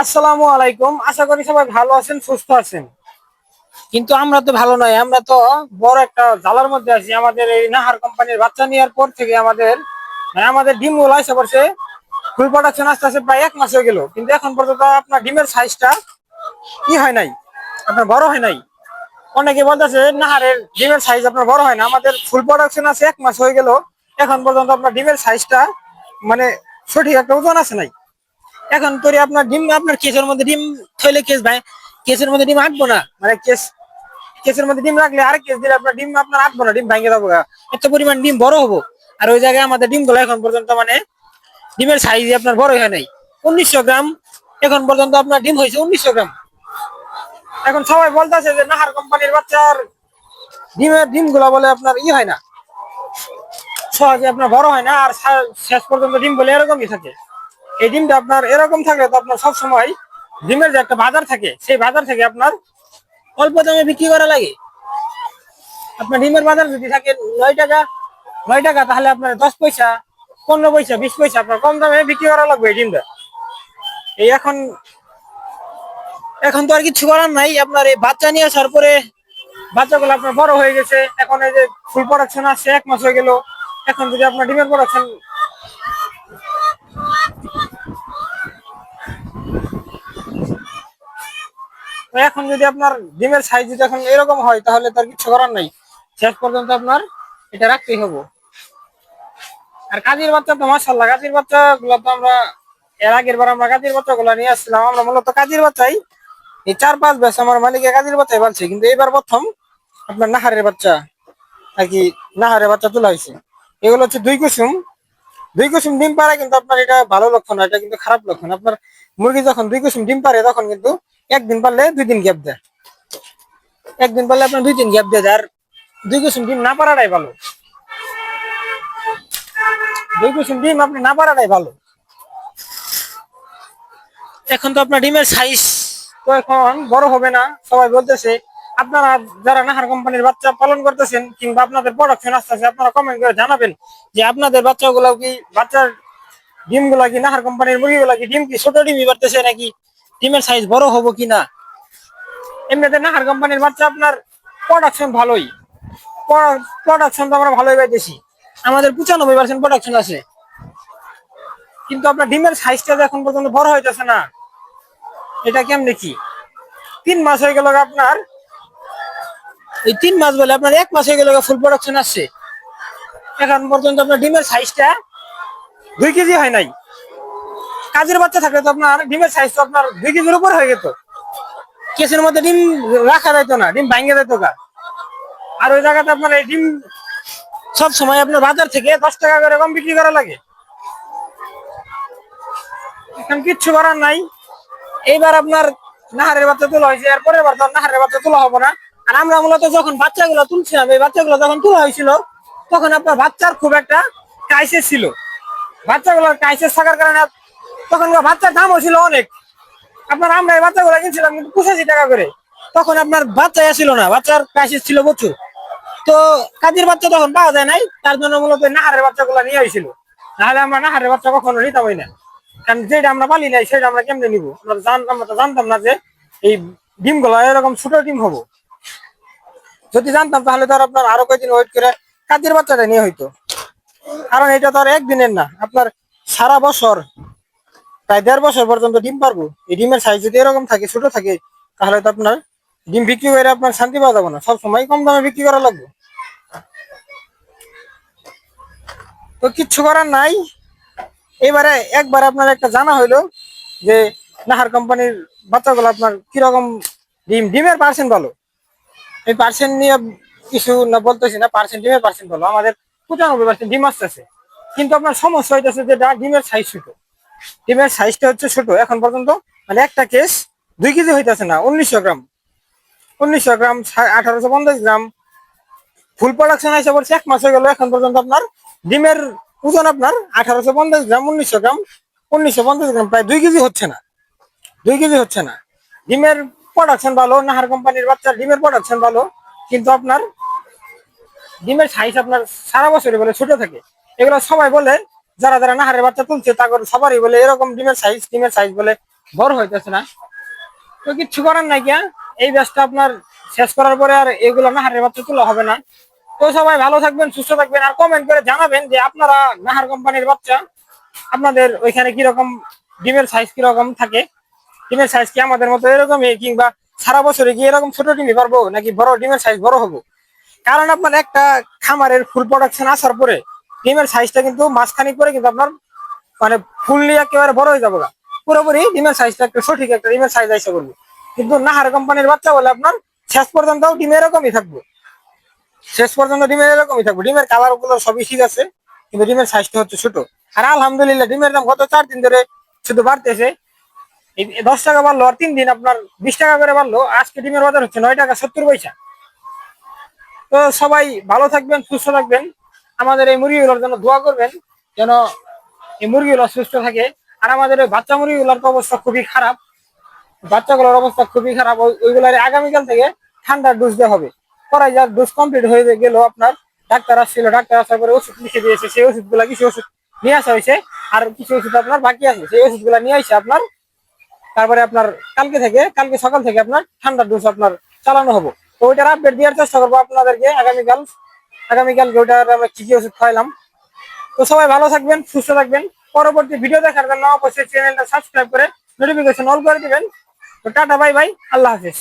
আসসালামু আলাইকুম। আশা করি সবাই ভালো আছেন, সুস্থ আছেন। কিন্তু আমরা তো ভালো নয়, আমরা তো বড় একটা জ্বালার মধ্যে আছি। আমাদের এই নাহার কোম্পানির বাচ্চা নেওয়ার পর থেকে আমাদের মানে আমাদের ডিমগুলো পড়ছে ফুল প্রোডাকশন আস্তে আস্তে প্রায় এক মাস হয়ে গেল। কিন্তু এখন পর্যন্ত আপনার ডিমের সাইজটা কি হয় নাই? আপনার বড় হয় নাই? অনেকে বলতেছে, নাহারের ডিমের সাইজ আপনার বড় হয় না। আমাদের ফুল প্রোডাকশন আছে এক মাস হয়ে গেল। এখন পর্যন্ত আপনার ডিমের সাইজটা মানে সঠিক একটা ওজন আছে নাই। এখন তোরে আপনার ডিম, আপনার কেসের মধ্যে ডিম থইলে কেস ভাই। কেসের মধ্যে ডিম আটবো না। মানে কেস, কেসের মধ্যে ডিম রাখলে আর কেস দিলে আপনার ডিম, আপনার আটবো না, ডিম ভাঙে যাব এত পরিমাণ ডিম বড় হব। আর ওই জায়গায় আমাদের ডিমগুলো এখন পর্যন্ত মানে ডিমের সাইজ আপনার বড় হয় নাই। উনিশশো গ্রাম, এখন পর্যন্ত আপনার ডিম হয়েছে উনিশশো গ্রাম। এখন সবাই বলতেছে যে নাহার কোম্পানির বাচ্চার ডিমের ডিমগুলা বলে আপনার ই হয় না। সহজে আপনার বড় হয় না, আর শেষ পর্যন্ত ডিম বলে এরকমই থাকে। এই ডিমটা আপনার এরকম থাকলে তো আপনার সব সময় ডিমের যে একটা বাজার থাকে, সেই বাজার থেকে আপনার অল্প দামে বিক্রি করা লাগে। আপনার ডিমের বাজার যদি থাকে নয় টাকা নয় টাকা, তাহলে আপনার দশ পয়সা, পনেরো পয়সা, বিশ পয়সা, আপনার কম দামে বিক্রি করা লাগবে এই ডিমটা। এই এখন এখন তো আর কিছু করার নাই। আপনার এই বাচ্চা নিয়ে আসার পরে বাচ্চাগুলো আপনার বড় হয়ে গেছে। এখন এই যে ফুল প্রোডাকশন আসছে এক মাস হয়ে গেল। এখন যদি আপনার ডিমের প্রোডাকশন এখন যদি আপনার ডিমের সাইজ যদি এখন এরকম হয়, তাহলে তার কিছু করার নাই। শেষ পর্যন্ত আপনার এটা রাখতেই হবে। আর কাজের বাচ্চা তো মাসাল্লাহ কাজের বাচ্চা গুলো তো আমরা এর আগের বার আমরা কাজের বাচ্চা গুলা নিয়ে আসছিলাম। আমরা মূলত কাজের বাচ্চাই। এই চার পাঁচ ব্যাস আমার মালিকে কাজের বাচ্চাই পালছে কিন্তু এবার প্রথম আপনার নাহারের বাচ্চা আর কি নাহারের বাচ্চা তোলা হয়েছে। এগুলো হচ্ছে দুই কুসুম। দুই কুসুম ডিম পারে কিন্তু আপনার এটা ভালো লক্ষণ, এটা কিন্তু খারাপ লক্ষণ। আপনার মুরগি যখন দুই কুসুম ডিম পারে তখন কিন্তু একদিন পারলে দুই দিন গ্যাপ দেয়। একদিন পারলে আপনার দুই দিন গ্যাপ দেয়, আর দুই কুসুম ডিম না পারাটাই ভালো। দুই কুসুম ডিম আপনি না পারাটাই ভালো। এখন তো আপনার ডিমের সাইজ তো এখন বড় হবে না। সবাই বলতেছে, আপনারা যারা নাহার কোম্পানির বাচ্চা পালন করতেছেন কিংবা আপনাদের প্রোডাকশন আসতেছে, আপনারা কমেন্ট করে জানাবেন যে আপনাদের বাচ্চাগুলো কি বাচ্চার ডিমগুলা কি নাহার কোম্পানির মুরগিগুলা কি ডিম কি ছোট ডিমই পারতেছে নাকি ডিমের সাইজ বড় হব কিনা? এমনিতে নাহার কোম্পানির বাচ্চা আপনার প্রোডাকশন ভালোই। প্রোডাকশন তো আমরা ভালোই পাইতেছি। আমাদের পঁচানব্বই পার্সেন্ট প্রোডাকশন আছে। কিন্তু আপনার ডিমের সাইজটা এখন পর্যন্ত বড় হইতেছে না। এটা কেমনে কি? তিন মাস হয়ে গেল আপনার। এই তিন মাস বলে আপনার এক মাস হয়ে গেল ফুল প্রোডাকশন আসছে। এখন পর্যন্ত আপনার ডিমের সাইজটা দুই কেজি হয় নাই। কাজের বাচ্চা থাকলে তো আপনার ডিমের সাইজ তো আপনার দুই কেজির উপর হয়ে যেত। কেসের মধ্যে ডিম রাখা যাইতো না, ডিম ভাঙে যেত গা। আর ওই জায়গাতে আপনার এই ডিম সব সময় আপনার বাজার থেকে দশ টাকা করে কম বিক্রি করা লাগে। এখন কিচ্ছু করার নাই। এইবার আপনার নাহারের বাচ্চা তোলা হয়েছে আর পরের বার তো নাহারের বাচ্চা তোলা হব না। আর আমরা মূলত যখন বাচ্চাগুলো তুলছিলাম, এই বাচ্চাগুলো যখন তোলা হয়েছিল, তখন আপনার বাচ্চার খুব একটা ক্রাইসিস ছিল। বাচ্চাগুলোর ক্রাইসিস থাকার কারণে তখন বাচ্চার দামও ছিল অনেক। আপনার আমরা এই বাচ্চাগুলো কিনছিলাম কিন্তু পঁচাশি টাকা করে। তখন আপনার বাচ্চা ছিল না, বাচ্চার ক্রাইসিস ছিল প্রচুর। তো কাজের বাচ্চা তখন পাওয়া যায় নাই, তার জন্য মূলত নাহারের বাচ্চাগুলো নিয়ে হয়েছিল নাহলে আমরা নাহারের বাচ্চা কখনো নিতামই না। কারণ যেটা আমরা পালি নাই, সেটা আমরা কেমনে নিবো? আমরা আমরা তো জানতাম না যে এই ডিমগুলো এরকম ছোট ডিম হব। যদি জানতাম তাহলে আর আপনার আরও কয়েকদিন ওয়েট করে কাজের বাচ্চাটা নিয়ে হইতো। কারণ এটা আর একদিনের না, আপনার সারা বছর প্রায় দেড় বছর পর্যন্ত ডিম পারব। এই ডিমের সাইজ যদি এরকম থাকে, ছোট থাকে, তাহলে তো আপনার ডিম বিক্রি করে আপনার শান্তি পাওয়া যাবে না। সব সময় কম দামে বিক্রি করা লাগবে। তো কিচ্ছু করার নাই। এবারে একবার আপনার একটা জানা হইল যে নাহার কোম্পানির বাচ্চাগুলো আপনার কীরকম ডিম, ডিমের পার্সেন্ট ভালো এই পার্সেন্ট নিয়ে কিছু না বলতেছি না পার্সেন্ট ডিমের পার্সেন্ট ভালো আমাদের পঁচানব্বই পার্সেন্ট ডিম আসতেছে। কিন্তু আপনার সমস্যা হইতেছে যে ডিমের সাইজ ছোট। ডিমের সাইজটা হচ্ছে ছোট। এখন পর্যন্ত মানে একটা কেস দুই কেজি হইতেছে না, উনিশশো গ্রাম। উনিশশো গ্রাম আঠারোশো পঞ্চাশ গ্রাম। ফুল প্রোডাকশন হিসেবে বলছে এক মাস হয়ে গেল, এখন পর্যন্ত আপনার ডিমের ওজন আপনার আঠারোশো পঞ্চাশ গ্রাম, উনিশশো গ্রাম। উনিশশো পঞ্চাশ গ্রাম প্রায় দুই কেজি হচ্ছে না। দুই কেজি হচ্ছে না। ডিমের প্রোডাকশন ভালো, নাহার কোম্পানির বাচ্চার ডিমের প্রোডাকশন ভালো, কিন্তু আপনার ডিমের সাইজ আপনার সারা বছরই বলে ছোট থাকে। এগুলো সবাই বলে যারা যারা নাহারের বাচ্চা তুলছে তাদের সবারই বলে এরকম ডিমের সাইজ ডিমের সাইজ বলে বড় হইতেছে না। তো কিচ্ছু করার নাই কিয়া এই ব্যাচটা আপনার শেষ করার পরে আর এগুলো নাহারের বাচ্চা তোলা হবে না। তো সবাই ভালো থাকবেন, সুস্থ থাকবেন, আর কমেন্ট করে জানাবেন যে আপনারা নাহার কোম্পানির বাচ্চা, আপনাদের ওইখানে কীরকম, ডিমের সাইজ কীরকম থাকে? ডিমের সাইজ কি আমাদের মতো এরকমই, কিংবা সারা বছরে কি এরকম ছোট ডিমই পারব, নাকি বড়, ডিমের সাইজ বড় হব? কারণ আপনার একটা খামারের ফুল প্রোডাকশন আসার পরে ডিমের সাইজটা কিন্তু মাঝখানি করে কিন্তু আপনার মানে ফুল নিয়ে একেবারে বড় হয়ে যাব গা। পুরোপুরি ডিমের সাইজটা একটা সঠিক একটা ডিমের সাইজ আইসা করব। কিন্তু নাহার কোম্পানির বাচ্চা বলে আপনার শেষ পর্যন্ত ডিম এরকমই থাকব। শেষ পর্যন্ত ডিমের এরকমই থাকব। ডিমের কালারগুলো সবই ঠিক আছে, কিন্তু ডিমের সাইজটা হচ্ছে ছোট। আর আলহামদুলিল্লাহ ডিমের দাম গত চার দিন ধরে শুধু বাড়তেছে। দশ টাকা বাড়লো আর তিন দিন আপনার বিশ টাকা করে বাড়লো। আজকে ডিমের বাজার হচ্ছে নয় টাকা সত্তর পয়সা। তো সবাই ভালো থাকবেন, সুস্থ থাকবেন। আমাদের এই মুরগিগুলোর জন্য দোয়া করবেন যেন এই মুরগিগুলো সুস্থ থাকে। আর আমাদের ওই বাচ্চা মুরগিগুলোর তো অবস্থা খুবই খারাপ। বাচ্চাগুলোর অবস্থা খুবই খারাপ। ওই- ওইগুলার আগামীকাল থেকে ঠান্ডার ডোজ দেওয়া হবে। পরে যার ডোজ কমপ্লিট হয়ে গেল আপনার, ডাক্তার আসছিল, ডাক্তার আসার পরে ওষুধ লিখে দিয়েছে, সেই ওষুধগুলা কিছু ওষুধ নিয়ে আসা হয়েছে। আর কিছু ওষুধ আপনার বাকি আছে। সেই ওষুধগুলা নিয়ে আসছে আপনার, তারপরে আপনার কালকে থেকে, কালকে সকাল থেকে আপনার ঠান্ডার ডোজ আপনার চালানো হব। ওইটার আপডেট দেওয়ার চেষ্টা করব আপনাদেরকে আগামীকাল। আগামীকালকে ওইটার আমরা কি কি ওষুধ খাইলাম তো সবাই ভালো থাকবেন, সুস্থ থাকবেন। পরবর্তী ভিডিও দেখার জন্য অবশ্যই চ্যানেলটা সাবস্ক্রাইব করে নোটিফিকেশন অল করে দিবেন। তো টাটা বাই বাই আল্লাহ হাফিজ।